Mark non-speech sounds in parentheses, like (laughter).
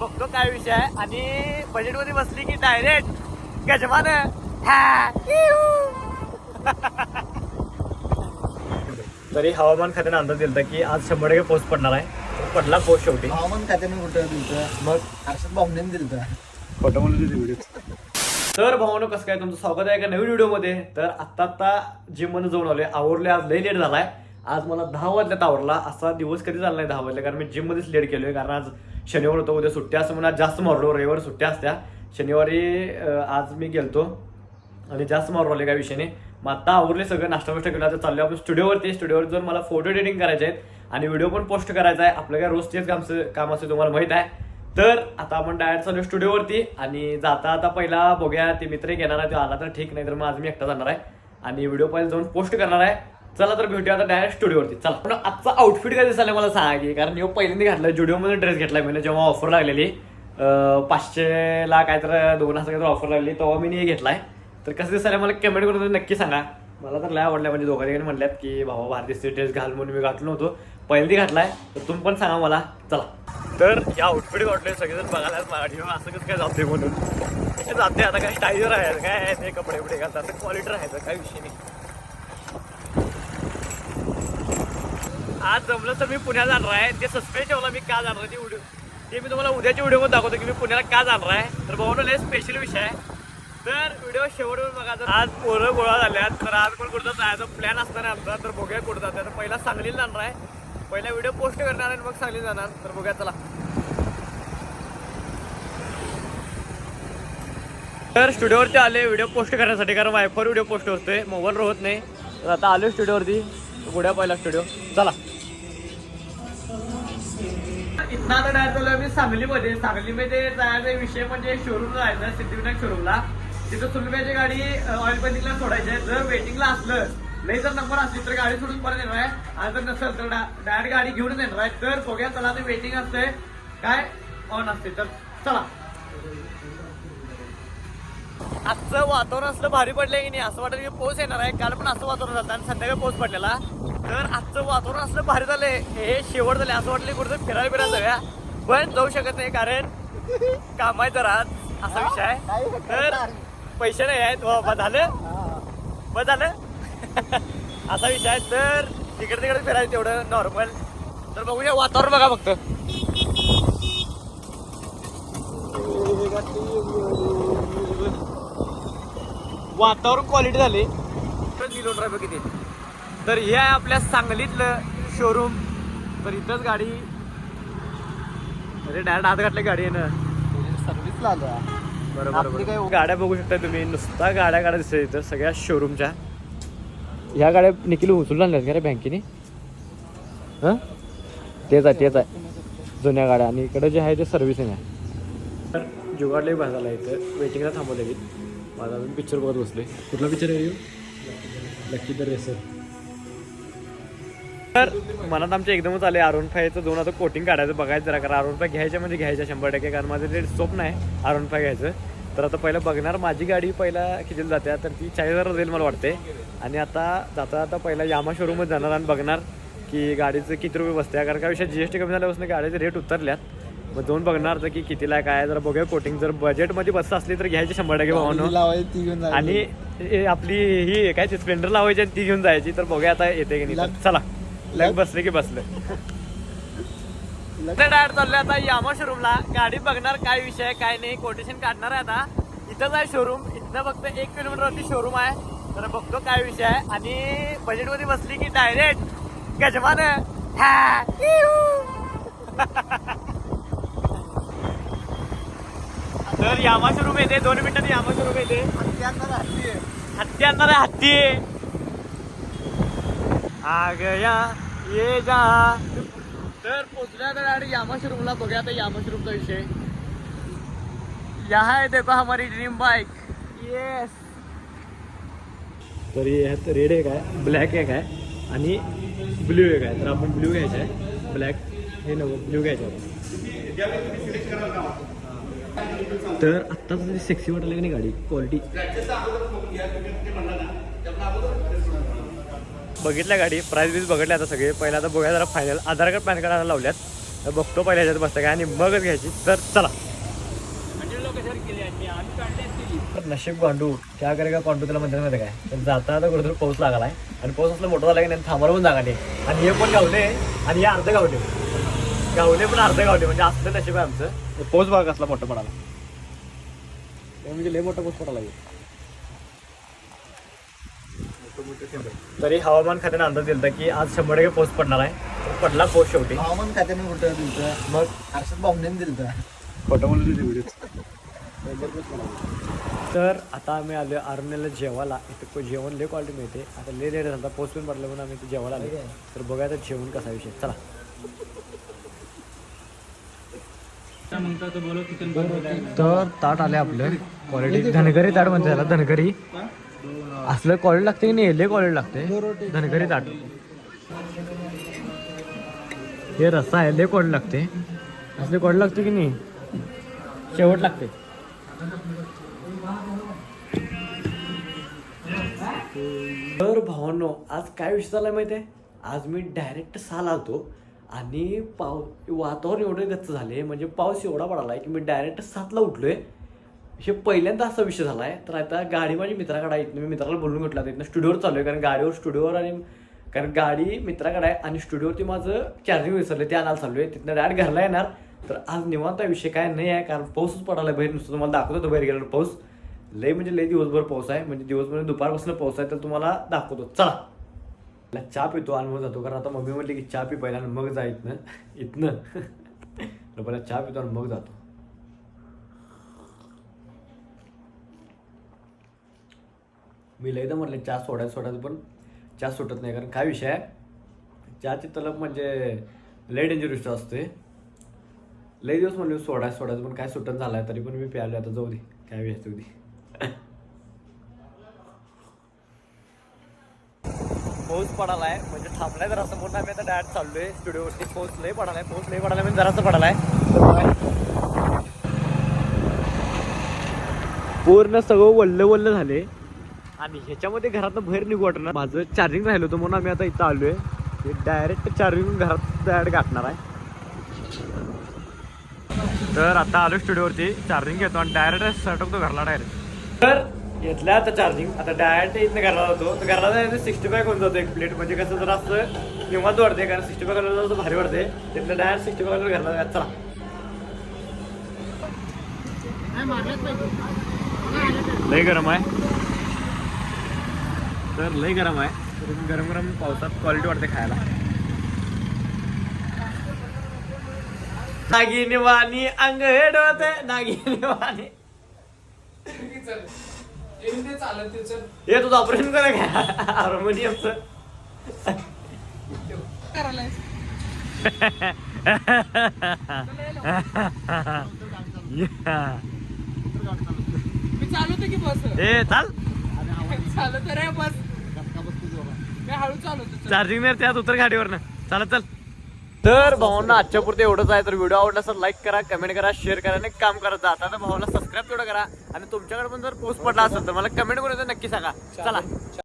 बघतो काय विषय? आहे आणि बजेटमध्ये बसली की डायरेक्ट गजमान हा. तरी हवामान खात्याने अंदाज दिला की आज शंभर टक्के पाऊस पडणार आहे. पडला पाऊस शेवटी. हवामान खात्याने कुठं दिलतं मग? हर्षद बॉम्बेने दिलतं फोटो व्हिडिओ तर भावानो कसं काय तुमचं स्वागत आहे एका नवीन व्हिडिओमध्ये तर आत्ता आत्ता जिममध्ये जाऊन आलोय. आवरले आज लई लेट झालाय. आज मला दहा वाजल्यात आवरला. असा दिवस कधी झाला नाही दहा वाजल्या? कारण मी जिम मध्येच लेट केलोय. कारण आज शनिवार होतो उद्या सुट्ट्या असं म्हणून जास्त मारलो रविवार सुट्ट्या असत्या. शनिवारी आज मी गेलतो आणि जास्त मारलो आले काय विषयाने मग आता आवरले सगळं नाश्ता बिष्टा केला तर चाललो आपण स्टुडिओवरती. स्टुडिओवर जर मला फोटो एडिटिंग करायचे आहेत आणि व्हिडिओ पण पोस्ट करायचा आहे. आपलं काय रोज तेच काम असते तुम्हाला माहीत आहे. तर आता आपण डायरेक्ट चालू स्टुडिओवरती आणि जाता आता पहिला बघूया ते मित्र घेणार आहे तो आला तर ठीक नाही तर मग आज मी एकटा जाणार आहे. आणि व्हिडिओ पहिला जाऊन पोस्ट करणार आहे. चला तर भेटूया आता डायरेक्ट स्टुडिओवरती चला. पण आजचा आउटफिट काय दिसायला मला सांगा की कारण ह्यो पहिल्यांदा घातला जुडिओमध्ये ड्रेस घेतलाय मी जेव्हा ऑफर लागलेली पाचशेला काय तर दोन हजार काहीतरी तर ऑफर लागली तेव्हा मी हे घेतलाय. तर कसं दिसायला मला कमेंट करून तुम्ही नक्की सांगा. मला तर लय आवडलं म्हणजे दोघा ठिकाणी म्हणल्यात की भावा भारतीय ड्रेस घाल म्हणून मी घातलो नव्हतो पहिल्यांदा घातलाय तर तुम्ही पण सांगा मला. चला. तर या आउटफिट घातले सगळेजण बघायला मराठी असं कसं काय जाते म्हणून. जाते आता काय स्टायलर आहे काय ते कपडे वपडे घालतात क्वालिटी राहायचं काय विषय नाही. आज जमलं तर मी पुण्याला जाणार आहे. ते सस्पेन्स ठेवला मी का जाणार आहे ते व्हिडिओ ते मी तुम्हाला उद्याच्या व्हिडिओमध्ये दाखवतो की मी पुण्याला का जाणार आहे. तर भाऊ लय स्पेशल विषय आहे. तर व्हिडिओ शेवटवर बघा जर आज पोरं गोळा झाल्यात तर आज पण कुठं जायचं प्लॅन असणार आहे आमचा. तर बघूया कुठं जातं तर पहिला सांगलीला जाणार आहे. पहिला व्हिडिओ पोस्ट करणार आणि मग सांगली जाणार. तर बघूया चला. तर स्टुडिओवरती आले व्हिडिओ पोस्ट करण्यासाठी कारण वायफर व्हिडिओ पोस्ट होतोय. मोबाईलवर होत नाही. तर आता आलो स्टुडिओवरती गुड्या पहिला स्टुडिओ चला. पुन्हा आता डायरेक्ट चालू मी सांगलीमध्ये सांगलीमध्ये जायचा विषय म्हणजे शोरूम जायचं सिद्धिविनायक शोरूमला तिथं सुलभ्याची गाडी ऑइल पेंटिंगला सोडायची आहे. जर वेटिंगला असलं नाही जर नंबर असली तर गाडी सोडून परत येणार आहे. आणि जर नसेल तर डायरेक्ट गाडी घेऊन येणार आहे. तर बघूया चला ते वेटिंग असते काय? ऑन असते तर चला. आजचं वातावरण असलं भारी पडलंय की नाही असं वाटतं की पाऊस येणार आहे. काल पण असं वातावरण झालं आणि संध्याकाळी पाऊस पडलेला. तर आजचं वातावरण असलं भारी झालंय. हे शेवट झाले असं वाटलं कुठं फिरायला फिरायला जाऊया. पण जाऊ शकत नाही कारण काम आहे तर आज. असा विषय आहे. तर पैसे नाही आहेत. बाबा झालं. बस झालं. असा विषय आहे. तर तिकडे तिकडे फिरायचं तेवढं नॉर्मल तर बघूया वातावरण बघा फक्त. वातावरण क्वालिटी झाली. तर किलोमीटर आहे बघ किती? तर हे आहे आपल्या सांगलीतलं शोरूम तर इथंच गाडी. अरे डायरेक्ट हात घातल्या गाडी आहे ना सर्व्हिसला आलो बरोबर गाड्या बघू शकता तुम्ही. नुसता गाड्या गाड्या दिसत इथं सगळ्या शोरूमच्या ह्या गाड्या निखिल उचलून आणल्यात का रे बँकेने? हां? तेच आहे तेच आहे. जुन्या गाड्या. आणि इकडे जे आहे ते सर्व्हिसिंग आहे तर जुगाडलाही भाजायला इथं. वेटिंगला थांबवलं की माझा अजून पिक्चर बघत बसले कुठला पिक्चर आहे लक्की द रेसर तर मनात आमच्या एकदमच आले आरोन फायचं दोन आता कोटिंग काढायचं बघायचं जरा कारण आरोन फाय घ्यायच्या म्हणजे घ्यायच्या शंभर टक्के कारण माझं ते स्वप्न आहे आरोन फाय घ्यायचं. तर आता पहिलं बघणार माझी गाडी पहिला कितीला जाते तर ती चाळीस हजार जाईल मला वाटते आणि आता जाता आता पहिला यामा शोरूममध्ये जाणार आणि बघणार की गाडीचं किती रुपये बसते कारण का विषय जी एस टी कमी झाल्यापासून गाडीचे रेट उतरल्यात. मग दोन बघणार तर की कितीला काय आहे, जरा बघूया कोटिंग जर बजेटमध्ये बसत असली तर घ्यायची शंभर टक्के भावनो. ती घेऊन. आणि आपली ही काय स्प्लेंडर लावायची आणि ती घेऊन जायची. तर बघूया आता येते की नाही. तर. लग- चला. लग लग- बसले की बसले. लग- डायरेक्ट चाललोय आता यामा शोरूमला गाडी बघणार काय विषय आहे, काय नाही. कोटेशन काढणार आहे आता. इथंच आहे शोरूम इथनं फक्त एक किलोमीटरवरती शोरूम आहे. तर बघतो काय विषय आहे. आणि बजेटमध्ये बसली की डायरेक्ट गजमान (laughs) हा, इऊ. तर यामा शोरूम येते. दोन मिनिटात यामा शोरूम येते. हत्ती आणणार हत्ती आहे. हत्ती आ गया ये जा. तर पोचल्या तर आणि यामा शोरूमला बघूया आता यामा शोरूमचा विषय. यहाँ है देखो हमारी ड्रीम बाइक येस तर ह्यात रेड एक आहे ब्लॅक एक आहे आणि ब्ल्यू एक आहे. तर आपण ब्ल्यू घ्यायचं आहे. ब्लॅक हे नवं ब्ल्यू घ्यायचं आहे. तर आत्ताच सेक्सी वाटायला की नाही गाडी क्वालिटी बघितल्या गाडी प्राईस बीज बघितल्या आता सगळे. पहिला आता बघा जरा final Aadhaar card PAN card लावल्यात. तर बघतो पहिल्या ह्याच्यात बसतं काय आणि मगच घ्यायची. तर चला. नशीब पांडू त्या करे का पांडू त्याला म्हणतात माहिती काय? तर जाता आता कुठेतरी पाऊस लागलाय. आणि पाऊस असला मोठा झाला की नाही थांबायला पण जागा नाही. आणि हे पण गावले आणि हे अर्ध गावले. गावले पण अर्ध गावले म्हणजे असलं नशीब आहे आमचं. हे पाऊस बघा कसला मोठा पडाला म्हणजे लय मोठा पाऊस पडाला. तरी हवामान खात्याने अंदाज दिला की आज शंभर टक्के पाऊस पडणार आहे. तर पडला पाऊस शेवटी. हवामान खात्याने कुठं दिलतं? मग? हर्षद बामणेने दिलतं. खोटं होते व्हिडिओ. तर आता आम्ही आलो अरण्याला जेवायला. इथे को- जेवण लय क्वालिटी मिळते. आता लय लेट झाला पण पडला म्हणून आम्ही इथे जेवायला आलो तर बघा आता जेवण कसा विषय. चला. तर ताट आले आपलं. क्वालिटी धनगरी ताट म्हणते त्याला धनगरी. असलं क्वालिटी लागते की नाही? लय क्वालिटी लागते. धनगरी ताट. हे रस्सा आहे लय क्वालिटी लागते. असले क्वालिटी लागते की नाही? शेवट लागते. तर भावांनो आज काय विषय झालाय माहिती आहे आज मी डायरेक्ट साल आलतो. आणि पाव वातावरण एवढं गच्च झाले म्हणजे पाऊस एवढा पडालाय की मी डायरेक्ट सातला उठलो आहे हे पहिल्यांदा असा विषय झाला आहे तर आता गाडी माझी मित्राकडे आहे. इथनं मी मित्राला बोलून घेतला. इथनं स्टुडिओवर चालू आहे. कारण गाडीवर स्टुडिओवर आणि कारण गाडी मित्राकडे आहे आणि स्टुडिओवरती माझं चार्जिंग विसरलं ते आणायला चालू आहे तिथनं डायरेक्ट घरला येणार. तर आज निवांत विषय काय नाही आहे. कारण पाऊसच पडाला बाहेर नुसतं तुम्हाला दाखवतो होतो बाहेर गेल्यावर पाऊस. लय म्हणजे लय दिवसभर पाऊस आहे. म्हणजे दिवसभर दुपारपासून पाऊस आहे. तर तुम्हाला दाखवतो. चला. चहा पितो आणि मग जातो. कारण आता मम्मी म्हटली की चहा पी पहिला आणि मग जा इथनं. इथनं. (laughs) तर पहिला चहा पितो आणि मग जातो. मी लयदा म्हटलं चहा सोडायचं सोडायचं पण चहा सुटत नाही. कारण काय विषय आहे? चहाची तलब म्हणजे लय डेंजरस असते. लय दिवस म्हणले सोडायचं सोडायचं पण काय सुटत आहे तरी पण मी प्यायलो आता जाऊ दे. काय विषय उदी पाऊस पडालाय. म्हणजे थांबलाय जरा असं म्हणून आम्ही आता डायरेक्ट चाललोय स्टुडिओवरती पाऊस लय पडालाय. पाऊस लय पडालाय म्हणजे जरासं पडालाय. आहे पूर्ण सगळं वल्ल वल्ल झाले. आणि ह्याच्यामध्ये घरातनं बाहेर निघू वाटणार माझं चार्जिंग राहिलं होतं म्हणून आम्ही आता इथं आलोय. हे डायरेक्ट चार्जिंग घरात डायरेक्ट गाठणार आहे. तर आता आलो स्टुडिओवरती चार्जिंग घेतो आणि डायरेक्ट सटकतो घरला डायरेक्ट तर घेतला आता चार्जिंग आता डायरेक्ट इथं घरला जातो. तर घरला जायचं सिक्स्टी फाय कोण जातो एक प्लेट म्हणजे कसं जरा असं निवांत वाढते कारण सिक्स्टी फाय कलर जसं भारी वाढते तिथलं डायरेक्ट सिक्स्टी फाय कलर घरला जायचं. चला. लय गरम आहे. तर लय गरम आहे. गरम गरम पावसात क्वालिटी वाटते खायला. नागिनी वाणी अंग हेडवत नागिनी वाणी. हे तुझं ऑपरेशन करा काय हार्मोनियमचं. मी चालवतो की बस? ए चाल. चालवतो रे बस. मी हळू चालवतो चार्जिंग नाही त्यात उतर गाडीवर चालत चल. तर भावांना आजच्या पुरते एवढंच आहे. तर व्हिडिओ आवडला तर लाईक करा कमेंट करा शेअर करा आणि काम करत जा आता भावाला सबस्क्राईब तेवढं करा. आणि तुमच्याकडे पण जर पोस्ट पडला असेल तर मला कमेंट करून नक्की सांगा. चला.